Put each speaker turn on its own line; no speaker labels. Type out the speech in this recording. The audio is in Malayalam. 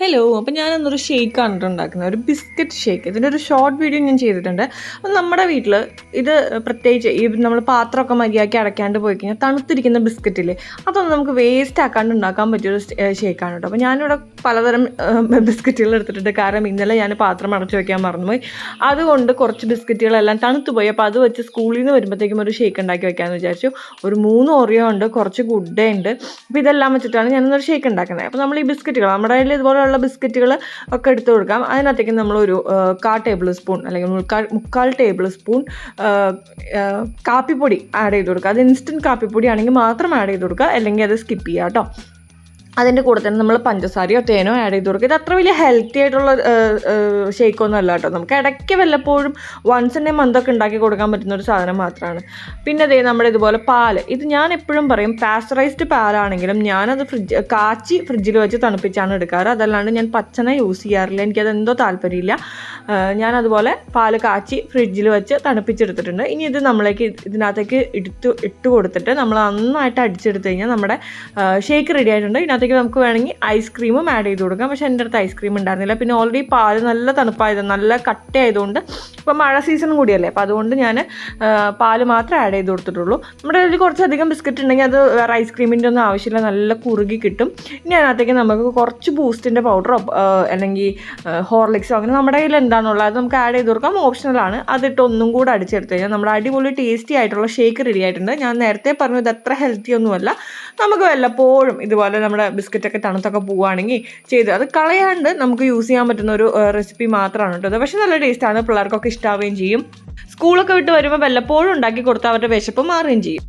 ഹലോ അപ്പോൾ ഞാനൊന്നൊരു ഷേക്കാണ് ഉണ്ടാക്കുന്നത്. ഒരു ബിസ്ക്കറ്റ് ഷേക്ക് ഇതിന്റെ ഒരു ഷോർട്ട് വീഡിയോ ഞാൻ ചെയ്തിട്ടുണ്ട്. അപ്പം നമ്മുടെ വീട്ടിൽ ഇത് പ്രത്യേകിച്ച് ഈ നമ്മൾ പാത്രമൊക്കെ മതിയാക്കി അടയ്ക്കാണ്ട് പോയി കഴിഞ്ഞാൽ തണുത്തിരിക്കുന്ന ബിസ്ക്കറ്റില്ലേ അതൊന്നും നമുക്ക് വേസ്റ്റ് ആക്കാണ്ട് ഉണ്ടാക്കാൻ പറ്റിയൊരു ഷേക്കാണ് കേട്ടോ. അപ്പോൾ ഞാനിവിടെ പലതരം ബിസ്ക്കറ്റുകൾ എടുത്തിട്ടുണ്ട്. കാരണം ഇന്നലെ ഞാൻ പാത്രം അടച്ചു വയ്ക്കാൻ മറന്നുപോയി. അതുകൊണ്ട് കുറച്ച് ബിസ്ക്കറ്റുകളെല്ലാം തണുത്ത് പോയി അപ്പോൾ അത് വെച്ച് സ്കൂളിൽ നിന്ന് വരുമ്പോഴത്തേക്കും ഒരു ഷേക്ക് ഉണ്ടാക്കി വയ്ക്കാമെന്ന് വിചാരിച്ചു. ഒരു മൂന്ന് ഓറിയോ ഉണ്ട് കുറച്ച് ഗുഡ്ഡേ ഉണ്ട്. അപ്പോൾ ഇതെല്ലാം വെച്ചിട്ടാണ് ഞാനൊന്നൊരു ഷേക്ക് ഉണ്ടാക്കുന്നത്. അപ്പോൾ നമ്മൾ ഈ ബിസ്ക്കറ്റുകൾ നമ്മുടെ കയ്യിൽ ഇതുപോലെയുള്ള ബിസ്ക്കറ്റുകൾ ഒക്കെ എടുത്ത് കൊടുക്കാം. അതിനകത്തേക്ക് നമ്മളൊരു കാ ടേബിൾ സ്പൂൺ അല്ലെങ്കിൽ മുക്കാൽ മുക്കാൽ ടേബിൾ സ്പൂൺ കാപ്പിപ്പൊടി ആഡ് ചെയ്ത് കൊടുക്കുക. അത് ഇൻസ്റ്റന്റ് കാപ്പിപ്പൊടി ആണെങ്കിൽ മാത്രം ആഡ് ചെയ്ത് കൊടുക്കുക. അല്ലെങ്കിൽ അത് സ്കിപ്പ് ചെയ്യുക കേട്ടോ അതിന്റെ കൂടെ തന്നെ നമ്മൾ പഞ്ചസാരയോ തേനോ ആഡ് ചെയ്ത് കൊടുക്കുക. ഇത് അത്ര വലിയ ഹെൽത്തി ആയിട്ടുള്ള ഷേക്കൊന്നും അല്ല കേട്ടോ. നമുക്ക് ഇടയ്ക്ക് വല്ലപ്പോഴും വൺസ് ഇൻ എ മന്തൊക്കെ ഉണ്ടാക്കി കൊടുക്കാൻ പറ്റുന്ന ഒരു സാധനം മാത്രമാണ് പിന്നെ അതേ നമ്മുടെ ഇതുപോലെ പാൽ. ഇത് ഞാൻ എപ്പോഴും പറയും പാസ്ചറൈസ്ഡ് പാലാണെങ്കിലും ഞാനത് ഫ്രിഡ്ജ് കാച്ചി ഫ്രിഡ്ജിൽ വെച്ച് തണുപ്പിച്ചാണ് എടുക്കാറ്. അതല്ലാണ്ട് ഞാൻ പച്ചന യൂസ് ചെയ്യാറില്ല. എനിക്കത് എന്തോ താല്പര്യമില്ല. ഞാൻ അതുപോലെ പാൽ കാച്ചി ഫ്രിഡ്ജിൽ വെച്ച് തണുപ്പിച്ചെടുത്തിട്ടുണ്ട്. ഇനി ഇത് നമ്മളേക്ക് ഇതിനകത്തേക്ക് എടുത്ത് ഇട്ട് കൊടുത്തിട്ട് നമ്മൾ നന്നായിട്ട് അടിച്ചെടുത്ത് കഴിഞ്ഞാൽ നമ്മുടെ ഷേക്ക് റെഡി ആയിട്ടുണ്ട്. ഇതിനകത്തേക്ക് നമുക്ക് വേണമെങ്കിൽ ഐസ്ക്രീമും ആഡ് ചെയ്ത് കൊടുക്കാം. പക്ഷേ എന്റെ അടുത്ത് ഐസ്ക്രീം ഉണ്ടായിരുന്നില്ല. പിന്നെ ഓൾറെഡി പാൽ നല്ല തണുപ്പായത്. നല്ല കട്ടയായതുകൊണ്ട് ഇപ്പോൾ മഴ സീസൺ കൂടിയല്ലേ? അപ്പോൾ അതുകൊണ്ട് ഞാൻ പാൽ മാത്രം ആഡ് ചെയ്ത് കൊടുത്തിട്ടുള്ളൂ. നമ്മുടെ കയ്യിൽ കുറച്ചധികം ബിസ്ക്കറ്റ് ഉണ്ടെങ്കിൽ അത് വേറെ ഐസ്ക്രീമിന്റെ ഒന്നും ആവശ്യമില്ല. നല്ല കുറുകി കിട്ടും. ഇനി അതിനകത്തേക്ക് നമുക്ക് കുറച്ച് ബൂസ്റ്റിന്റെ പൗഡറോ അല്ലെങ്കിൽ ഹോർലിക്സോ അങ്ങനെ നമ്മുടെ കയ്യിൽ എന്താണുള്ളത് അത് നമുക്ക് ആഡ് ചെയ്ത് കൊടുക്കാം. ഓപ്ഷണലാണ് അതിട്ട് ഒന്നും കൂടെ അടിച്ചെടുത്ത് കഴിഞ്ഞാൽ നമ്മുടെ അടിപൊളി ടേസ്റ്റി ആയിട്ടുള്ള ഷേക്ക് റെഡി ആയിട്ടുണ്ട്. ഞാൻ നേരത്തെ പറഞ്ഞു ഇത് അത്ര ഹെൽത്തി ഒന്നുമല്ല. നമുക്ക് വല്ലപ്പോഴും ഇതുപോലെ നമ്മുടെ ബിസ്ക്കറ്റൊക്കെ തണുത്തൊക്കെ പോവുകയാണെങ്കിൽ ചെയ്ത് അത് കളയാണ്ട് നമുക്ക് യൂസ് ചെയ്യാൻ പറ്റുന്ന ഒരു റെസിപ്പി മാത്രമാണ് കേട്ടോ. പക്ഷേ നല്ല ടേസ്റ്റാണ് പിള്ളേർക്കൊക്കെ ഇഷ്ടാവുകയും ചെയ്യും. സ്കൂളൊക്കെ വിട്ട് വരുമ്പോൾ വല്ലപ്പോഴും ഉണ്ടാക്കി കൊടുത്താൽ അവരുടെ വിശപ്പ് മാറുകയും ചെയ്യും.